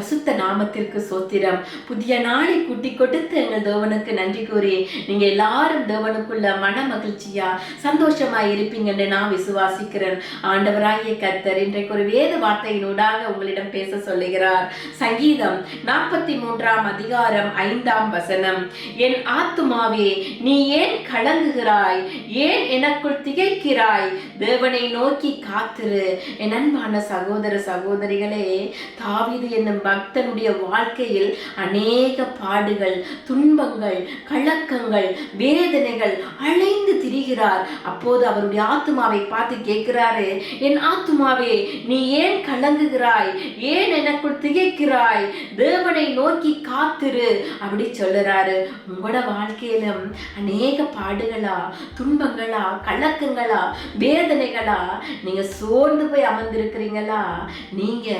eso நாமத்திற்கு சோத்திரம். புதிய நாளை கூட்டி கொடுத்து எங்கள் தேவனுக்கு நன்றி கூறி நீங்க எல்லாரும் தேவனுக்குள்ள மன மகிழ்ச்சியா சந்தோஷமா இருப்பீங்கன்னு நான் விசுவாசிக்கிறேன். ஆண்டவராகிய கர்த்தர் இன்றைக்கு ஒரு வேத வார்த்தையினூடாக உங்களிடம் பேச சொல்லுகிறார். சங்கீதம் நாற்பத்தி மூன்றாம் அதிகாரம் ஐந்தாம் வசனம். என் ஆத்துமாவே நீ ஏன் கலங்குகிறாய்? ஏன் எனக்குள் திகைக்கிறாய்? தேவனை நோக்கி காத்திரு. என் அன்பான சகோதர சகோதரிகளே தாவிது என்னும் பக்தனுடைய வாழ்க்கையில் அநேக பாடுகள் துன்பங்கள் கலக்கங்கள் வேதனைகள் அலைந்து திரிகிறார். அப்போது அவருடைய ஆத்துமாவை பார்த்து கேட்கிறாரு என் ஆத்துமாவே நீ ஏன் கலங்குகிறாய்? ஏன் எனக்குள் திகைக்கிறாய்? தேவனை நோக்கி காத்திரு. அப்படி சொல்லுறாரு. உங்களோட வாழ்க்கையிலும் அநேக பாடுகளா துன்பங்களா கலக்கங்களா வேதனைகளா நீங்க சோர்ந்து போய் அமர்ந்திருக்கிறீங்களா? நீங்க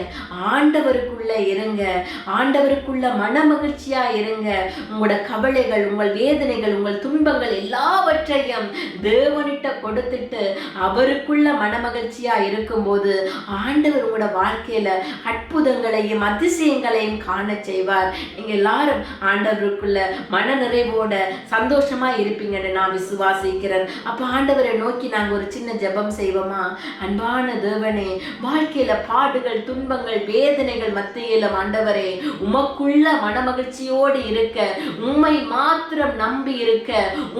ஆண்டவருக்குள்ள இருங்க. ஆண்டவருக்குள்ள மன மகிழ்ச்சியா இருங்க. உங்களோட கவலைகள் உங்கள் வேதனைகள் உங்கள் துன்பங்கள் எல்லாவற்றையும் தேவனிட்ட கொடுத்துட்டு அவருக்குள்ள மன மகிழ்ச்சியா இருக்கும்போது ஆண்டவர் உங்களோட வாழ்க்கையில அற்புதங்களையும் அதிசயங்களையும் காண செய்வார். நீங்க எல்லாரும் ஆண்டவருக்குள்ள மன நிறைவோட சந்தோஷமா இருப்பீங்கன்னு நான் விசுவாசிக்கிறேன். அப்ப ஆண்டவரை நோக்கி நாங்க ஒரு சின்ன ஜெபம் செய்வோமா? அன்பான தேவனே வாழ்க்கையில பாடுகள் துன்பங்கள் வேதனைகள் மத்தியில ஆண்டவரே உமக்குள்ள மனமகிழ்ச்சியோடு இருக்க உம்மை மாத்திரம் நம்பி இருக்க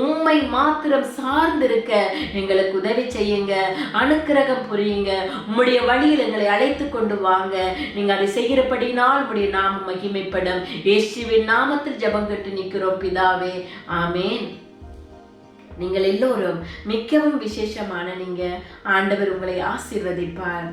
உம்மை மாத்திரம் சார்ந்து இருக்க எங்களுக்கு உதவி செய்யுங்க அனுக்கிரகம் புரியுங்க உம்முடைய வழியில் எங்களை அழைத்து கொண்டு வாங்க. நீங்க அதை செய்கிறபடினால் உம்முடைய நாமம் மகிமைப்படும். இயேசுவின் நாமத்தில் ஜபம் கட்டு நிற்கிறோம் பிதாவே. ஆமேன். நீங்கள் எல்லோரும் மிகவும் விசேஷமான நீங்க ஆண்டவர் உங்களை ஆசீர்வதிப்பார்.